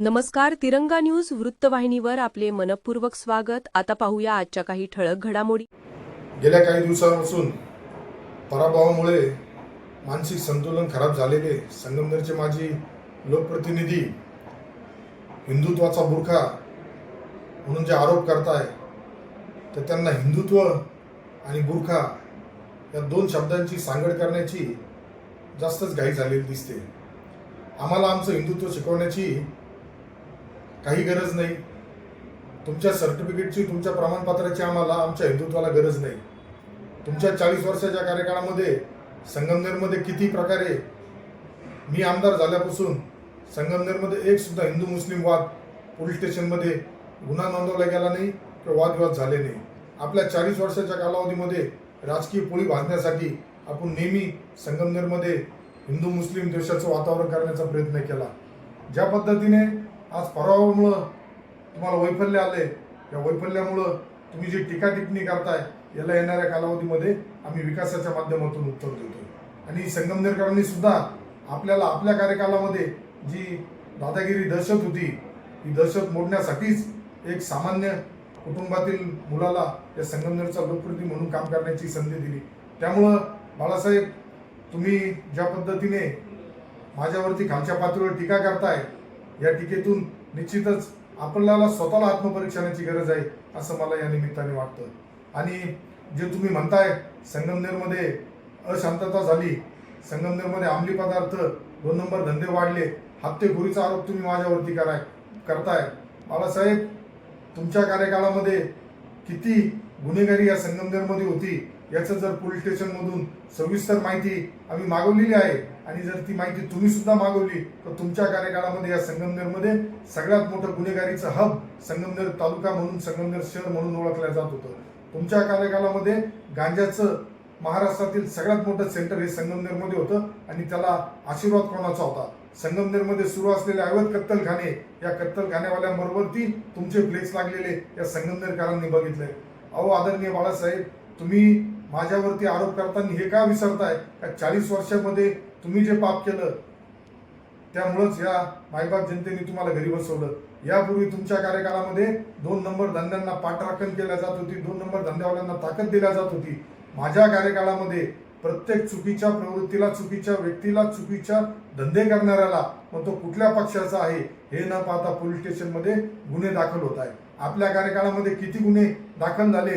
नमस्कार तिरंगा न्यूज वृत्तवाहिनीवर आपले मनपूर्वक स्वागत. आता पाहूया आजच्या काही ठळक घडामोडी. गेल्या काही दिवसांपासून पराभवामुळे मानसिक संतुलन खराब झालेले संगमनेरचे माजी लोकप्रतिनिधी हिंदुत्वाचा बुरखा म्हणून जे आरोप करताय तर त्यांना हिंदुत्व आणि बुरखा या दोन शब्दांची सांगड करण्याची जास्तच घाई झालेली दिसते. आम्हाला आमचं हिंदुत्व शिकवण्याची काही गरज नाही. तुमच्या सर्टिफिकेटची तुमच्या प्रमाणपत्राची आम्हाला आमच्या हिंदुत्वाला गरज नाही. तुमच्या चाळीस वर्षाच्या कार्यकाळामध्ये संगमनेरमध्ये किती प्रकारे मी आमदार झाल्यापासून संगमनेरमध्ये एक सुद्धा हिंदू मुस्लिम वाद पोलीस स्टेशनमध्ये गुन्हा नोंदवला गेला नाही किंवा वादविवाद झाले नाही. आपल्या चाळीस वर्षाच्या कालावधीमध्ये राजकीय पोळी भाजण्यासाठी आपण नेहमी संगमनेरमध्ये हिंदू मुस्लिम देशाचं वातावरण करण्याचा प्रयत्न केला. ज्या पद्धतीने आज पराभवामुळं तुम्हाला वैफल्य आले या वैफल्यामुळं तुम्ही जी टीका टिप्पणी करताय याला येणाऱ्या कालावधीमध्ये आम्ही विकासाच्या माध्यमातून उत्तर देतो आणि संगमनेरकरांनी सुद्धा आपल्याला आपल्या कार्यकालामध्ये जी दादागिरी दहशत होती ही दहशत मोडण्यासाठीच एक सामान्य कुटुंबातील मुलाला या संगमनेरचा लोकप्रती म्हणून काम करण्याची संधी दिली. त्यामुळं बाळासाहेब तुम्ही ज्या पद्धतीने माझ्यावरती खालच्या पातळीवर टीका करताय या टीकेतून निश्चितच आपल्याला स्वतःला आत्मपरीक्षणाची गरज आहे असं मला या निमित्ताने वाटतं. आणि जे तुम्ही म्हणताय संगमनेरमध्ये अशांतता झाली संगमनेरमध्ये अंमली पदार्थ दोन नंबर धंदे वाढले हत्येखोरीचा आरोप तुम्ही माझ्यावरती कराय करताय. बाळासाहेब तुमच्या कार्यकाळामध्ये किती गुन्हेगारी या संगमनेरमध्ये होती? याचं जर पोलीस स्टेशनमधून सविस्तर माहिती आम्ही मागवलेली आहे आणि जर ती माहिती तुम्ही सुद्धा मागवली तर तुमच्या कार्यकाळामध्ये या संगमनेरमध्ये सगळ्यात मोठं गुन्हेगारीचं हब संगमनेर तालुका म्हणून संगमनेर शहर म्हणून ओळखलं जात होतं. तुमच्या कार्यकाळामध्ये गांजाचं महाराष्ट्रातील सगळ्यात मोठं सेंटर हे संगमनेरमध्ये होतं आणि त्याला आशीर्वाद कोणाचा होता? संगमनेरमध्ये सुरू असलेले अवैध कत्तलखाने या कत्तलखान्यावाल्यांबरोबर ती तुमचे फ्लेक्स लागलेले या संगमनेरकरांनी बघितले अहो आदरणीय बाळासाहेब तुम्ही माझ्यावरती आरोप करताना हे का विसरताय? का चाळीस वर्षामध्ये तुम्ही जे पाप केलं त्यामुळंच या मायबाप जनतेने तुम्हाला घरी बसवलं. यापूर्वी तुमच्या कार्यकाळामध्ये दोन नंबर धंद्यांना पाठराखण केल्या जात होती दोन नंबर धंद्यावाल्यांना ताकद दिल्या जात होती. माझ्या कार्यकाळामध्ये प्रत्येक चुकीच्या प्रवृत्तीला चुकीच्या व्यक्तीला चुकीच्या धंदे करणाऱ्याला मग तो कुठल्या पक्षाचा आहे हे न पाहता पोलीस स्टेशनमध्ये गुन्हे दाखल होत आहे आपल्या कार्यकाळामध्ये किती गुन्हे दाखल झाले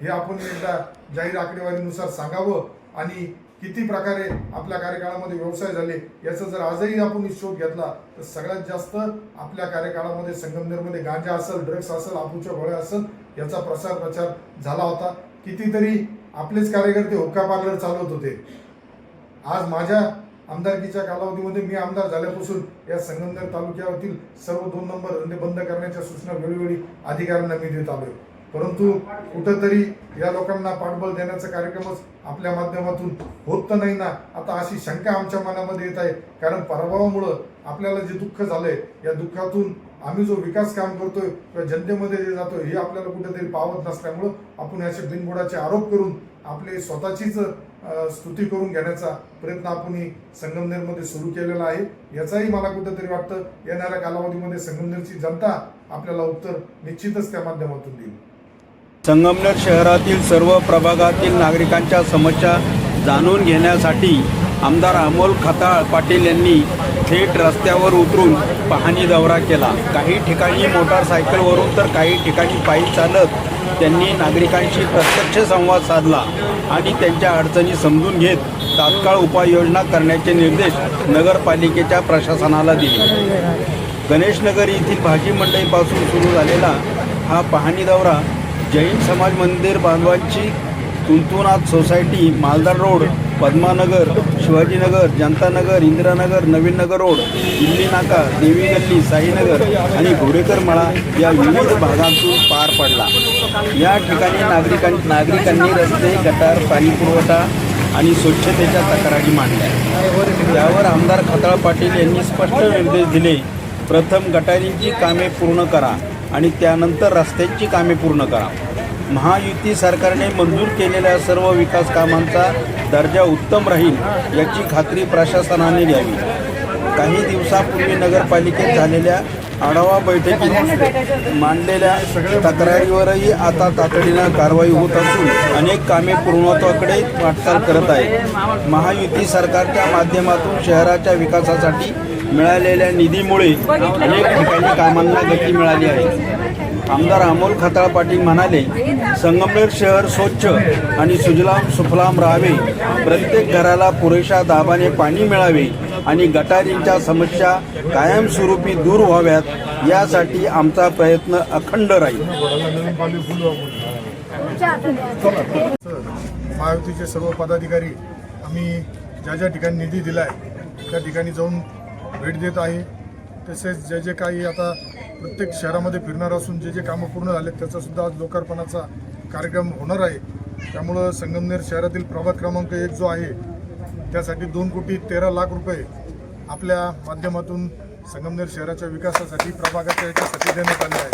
हे आपण एकदा जाहीर आकडेवारीनुसार सांगावं आणि किती प्रकारे आपल्या कार्यकाळामध्ये व्यवसाय झाले याचा जर आजही आपण शोध घेतला तर सगळ्यात जास्त आपल्या कार्यकाळामध्ये संगमनेरमध्ये गांजा असेल ड्रग्स असेल आपूच्या गोळ्या असेल याचा प्रसार प्रचार झाला होता. कितीतरी आपलेच कार्यकर्ते हुक्का पार्लर चालवत होते. आज माझ्या आमदारकीच्या कालावधीमध्ये मी आमदार झाल्यापासून या संगमनेर तालुक्यावरील सर्व दोन नंबर धंदे बंद करण्याच्या सूचना वेळोवेळी अधिकाऱ्यांना मी देत आलोय. परंतु कुठंतरी या लोकांना पाठबळ देण्याचा कार्यक्रमच आपल्या माध्यमातून होत तर नाही ना. आता अशी शंका आमच्या मनामध्ये येत आहे. कारण पराभवामुळं आपल्याला जे दुःख झालंय या दुःखातून आम्ही जो विकास काम करतोय किंवा जनतेमध्ये जे जातोय हे आपल्याला कुठेतरी पावत नसल्यामुळं आपण असे बिनबुडाचे आरोप करून आपले स्वतःचीच स्तुती करून घेण्याचा प्रयत्न आपण संगमनेरमध्ये सुरू केलेला आहे. याचाही मला कुठेतरी वाटतं येणाऱ्या कालावधीमध्ये संगमनेरची जनता आपल्याला उत्तर निश्चितच त्या माध्यमातून देईल. संगमनेर शहरातील सर्व प्रभागातील नागरिकांच्या समस्या जाणून घेण्यासाठी आमदार अमोल खताळ पाटील यांनी थेट रस्त्यावर उतरून पाहणी दौरा केला. काही ठिकाणी मोटारसायकलवरून तर काही ठिकाणी पायी चालत त्यांनी नागरिकांशी प्रत्यक्ष संवाद साधला आणि त्यांच्या अडचणी समजून घेत तात्काळ उपाययोजना करण्याचे निर्देश नगरपालिकेच्या प्रशासनाला दिले. गणेशनगर येथील भाजी मंडईपासून सुरू झालेला हा पाहणी दौरा जैन समाज मंदिर बांधवांची Tuntunath society Maldar road Padmanagar Shivajinagar Janatanagar Indiranagar Navin Nagar road Delhi नाका देवी गल्ली साईनगर आणि घोडेकर मळा या विविध भागांतून पार पडला. या ठिकाणी नागरिकां नागरिकांनी रस्ते गटार पाणीपुरवठा आणि स्वच्छतेच्या तक्रारी मांडल्या. यावर आमदार खताळ पाटील यांनी स्पष्ट निर्देश दिले. प्रथम गटारींची कामे पूर्ण करा. आणि त्यानंतर रस्त्यांची कामे पूर्ण करा. महायुती सरकारने मंजूर केलेल्या सर्व विकास कामांचा दर्जा उत्तम राहील याची खात्री प्रशासनाने घ्यावी काही दिवसापूर्वी नगरपालिकेत झालेल्या आढावा बैठकीत मांडलेल्या तक्रारीवरही आता तातडीनं कारवाई होत असून अनेक कामे पूर्णत्वाकडे वाटचाल करत आहे महायुती सरकारच्या माध्यमातून शहराच्या विकासासाठी मिळालेल्या निधीमुळे अनेक ठिकाणी कामांना गती मिळाली आहे. आमदार अमोल खताळ पाटील म्हणाले संगमनेर शहर स्वच्छ आणि सुजलाम सुफलाम राहावे. प्रत्येक घराला पुरेशा दाबाने पाणी मिळावे आणि गटारींच्या समस्या कायमस्वरूपी दूर व्हाव्यात यासाठी आमचा प्रयत्न अखंड राहील. महायुतीचे सर्व पदाधिकारी आम्ही ज्या ज्या ठिकाणी निधी दिला आहे त्या ठिकाणी जाऊन भेट देत आहे. तसेच जे जे काही आता प्रत्येक शहरामध्ये फिरणार असून जे जे कामं पूर्ण झाले त्याचासुद्धा आज लोकार्पणाचा कार्यक्रम होणार आहे. त्यामुळं संगमनेर शहरातील प्रभाग क्रमांक एक जो आहे त्यासाठी दोन कोटी तेरा लाख रुपये आपल्या माध्यमातून संगमनेर शहराच्या विकासासाठी प्रभागाच्या याच्यासाठी देण्यात आले आहे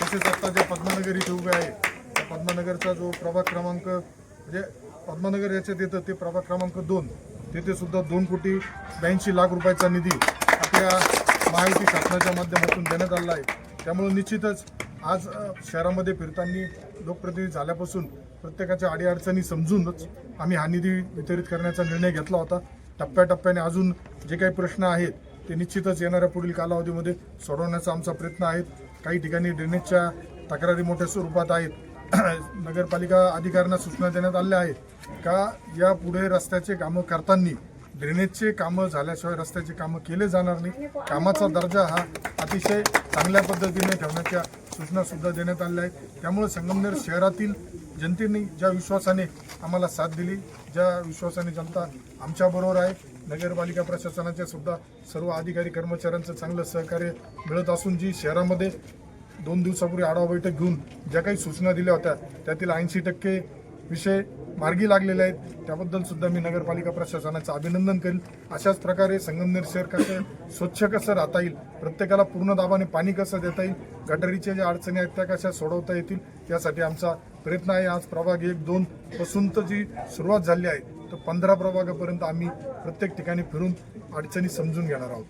तसेच आता जे पद्मानगर इथे उभे आहे त्या पद्मानगरचा जो प्रभाग क्रमांक म्हणजे पद्मानगर याच्यात येतं ते प्रभाग क्रमांक दोन. तिथे सुद्धा दोन कोटी ब्याऐंशी लाख रुपयाचा निधी आपल्या महायुती शासनाच्या माध्यमातून देण्यात आलेला आहे. त्यामुळे निश्चितच आज शहरामध्ये फिरताना लोकप्रतिनिधी झाल्यापासून प्रत्येकाच्या अडीअडचणी समजूनच आम्ही हा निधी वितरित करण्याचा निर्णय घेतला होता. टप्प्याटप्प्याने अजून जे काही प्रश्न आहेत ते निश्चितच येणाऱ्या पुढील कालावधीमध्ये सोडवण्याचा आमचा प्रयत्न आहे. काही ठिकाणी ड्रेनेजच्या तक्रारी मोठ्या स्वरूपात आहेत. नगरपालिका अधिकाऱ्यांना सूचना देण्यात आल्या आहेत. का या पुढे रस्त्याचे कामं करताना ड्रेनेजचे कामं झाल्याशिवाय रस्त्याचे कामं केले जाणार नाही? कामाचा दर्जा हा अतिशय चांगल्या पद्धतीने ठेवण्याच्या सूचना सुद्धा देण्यात आल्या आहेत. त्यामुळे संगमनेर शहरातील जनतेने ज्या विश्वासाने आम्हाला साथ दिली ज्या विश्वासाने जनता आमच्याबरोबर आहे नगरपालिका प्रशासनाच्या सुद्धा सर्व अधिकारी कर्मचाऱ्यांचं चांगलं सहकार्य मिळत असून जी शहरामध्ये दोन दिवसापूर्वी आढावा बैठक घेऊन ज्या काही सूचना दिल्या होत्या त्यातील ऐंशी टक्के विषय मार्गी लागलेले आहेत. त्याबद्दल सुद्धा मी नगरपालिका प्रशासनाचं अभिनंदन करेल अशाच प्रकारे संगमनेर शहर कसं स्वच्छ कसं राहता येईल प्रत्येकाला पूर्ण दाबाने पाणी कसं देता येईल गटारीच्या ज्या अडचणी आहेत त्या कशा सोडवता येतील यासाठी आमचा प्रयत्न आहे. आज प्रभाग एक दोन पासून तर जी सुरुवात झाली आहे तर पंधरा प्रभागापर्यंत आम्ही प्रत्येक ठिकाणी फिरून अडचणी समजून घेणार आहोत.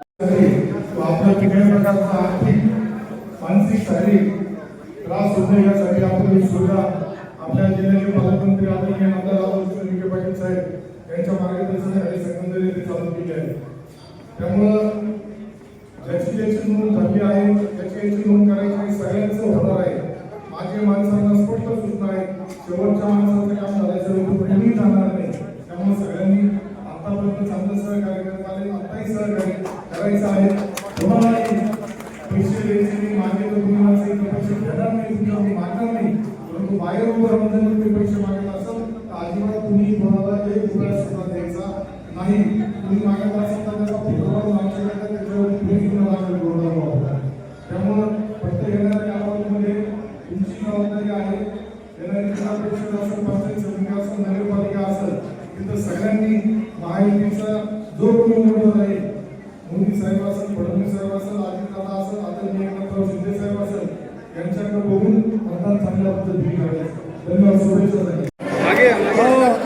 आपल्या कुठल्याही प्रकारचा आर्थिक मानसिक शारीरिक त्रास होऊ यासाठी आपण ही सुविधा आपल्या जिल्ह्याचे पालकमंत्री आदरणीय आमदार विखे पाटील साहेब यांच्या मार्गदर्शनाखाली संबंधित चालू केली आहे त्यामुळं ज्याची ज्याची नोंद झाली आहे त्याची याची नोंद करायची आहे, सगळ्यांचं होणार आहे माझ्या माणसांना स्पष्ट सूचना आहे शेवटच्या माणसाचं काम झाल्याशिवाय तो कुठेही जाणार नाही. त्यामुळे सगळ्यांनी आतापर्यंत चांगलं सहकार्य करत आले आताही सहकार्य करायचं आहे. कोणालाही पैसे द्यायचे नाही मागे तर तुम्ही पैसे घेणार नाही तुमच्याकडून मागणार नाही. परंतु बाहेर उभं राहून जर तुम्ही पैसे मागत असाल तर अजिबात तुम्ही कोणाला एक रुपया सुद्धा द्यायचा नाही. तुम्ही मागत असाल तर त्याचा फुटबॉल मागच्याकडे त्याच्यावर तुम्ही सुद्धा मागेल गोळा वापरा त्यामुळं प्रत्येक येणाऱ्या कालावधीमध्ये तुमची जबाबदारी आहे येणारी जिल्हा परिषद असेल पंचायत समिती असेल नगरपालिका असेल तिथं सगळ्यांनी महायुतीचा जो कोणी उमेदवार आहे मोदी साहेब असेल फडणवीस साहेब असेल अजित दादा असेल आदरणीय एकनाथराव शिंदे साहेब असेल यांच्याकडे बघून मतदान चांगल्या पद्धतीने करायचं धन्यवाद शुभेच्छा धन्यवाद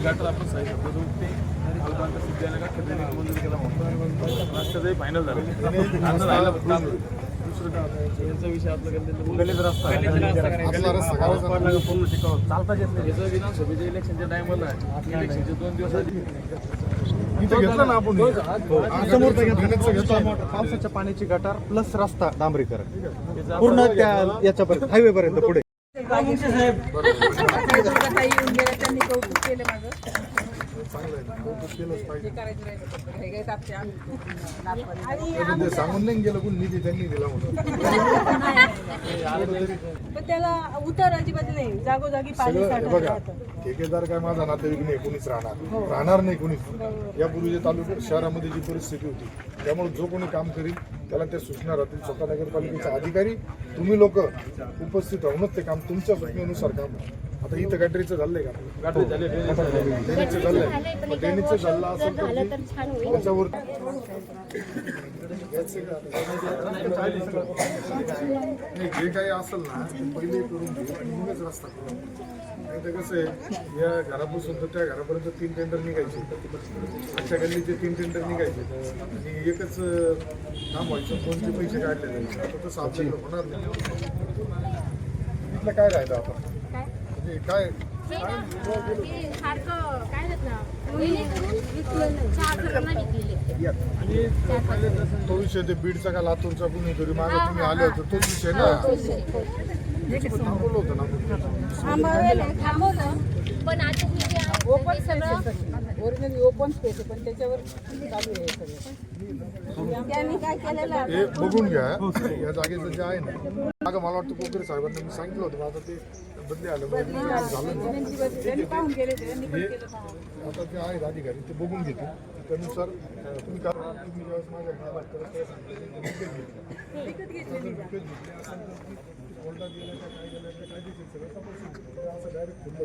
गटर आपण साईड फायनल झालं. पूर्ण चालताच येत नाही. याचं विधानसभेच्या इलेक्शनच्या टायमाला दोन दिवस हे. पावसाच्या पाण्याची गटार प्लस रस्ता डांबरीकरण. पूर्ण त्या याच्यापर्यंत हायवे पर्यंत पुढे ते सांगून नाही गेलं कोण निधी त्यांनी दिला म्हणून पण त्याला उतर अजिबात नाही जागोजागी पाणी सगळं बघा ठेकेदार काय माझा नातेवाईक नाही कोणीच राहणार राहणार नाही कोणीच यापूर्वीच्या तालुक्यात शहरामध्ये जी परिस्थिती होती त्यामुळे जो कोणी काम करील त्याला त्या सूचना राहतील स्वतः नगरपालिकेचा अधिकारी तुम्ही लोक उपस्थित राहूनच ते काम तुमच्या सूचनेनुसार काम आता इथं गटरीचं झालंय का? गाठी झाली ड्रेनेजचं झालंय. मग ड्रेनेजचं झालं असेल तर त्याच्यावर नाही, जे काही असेल ना पहिले करून घेऊ आणि मगच रस्ता करू नाही तर कसं आहे या घरापासून तर त्या घरापर्यंत तीन टेंडर निघायचे. आजच्या गल्लीचे तीन टेंडर निघायचे. आणि एकच काम व्हायचं. दोनचे पैसे काढले जायचे आता तसं आपल्याकडे होणार नाही. इथलं काय राहिलं आता? म्हणजे काय? विकलेले तो विषय ते बीडचा का लातूरचा कुणीतरी मागे तुम्ही आले होते तोच विषय ना? थांबवलं होतं ना. पण आता जे आहे ते सगळं ओरिजिनल ओपन स्पेस आहे पण त्याच्यावर चालू आहे सगळं त्यांनी काय केलेलं आहे? हे बघून घ्या या जागेचं जे आहे ना मागं मला वाटतं कोकरे साहेबांना मी सांगितलं होतं पण आता ते बदली आलं म्हणजे झालं नाही. त्यांची बदली- त्यांनी पाहून गेले त्यांनी पण केलं पाहून. आता जे आहेत अधिकारी ते बघून घेतील त्यानुसार अं, तुम्ही का तुम्ही ज्यावेळेस माझ्या घराला करत तेव्हा सांगितलं की विकत घेतली. विकत घेतलेली जर विकत घेतली असेल कोर्टात गेलं का काय गेलं का कायदेशीर सगळं तपासून घेऊ. असं तर ते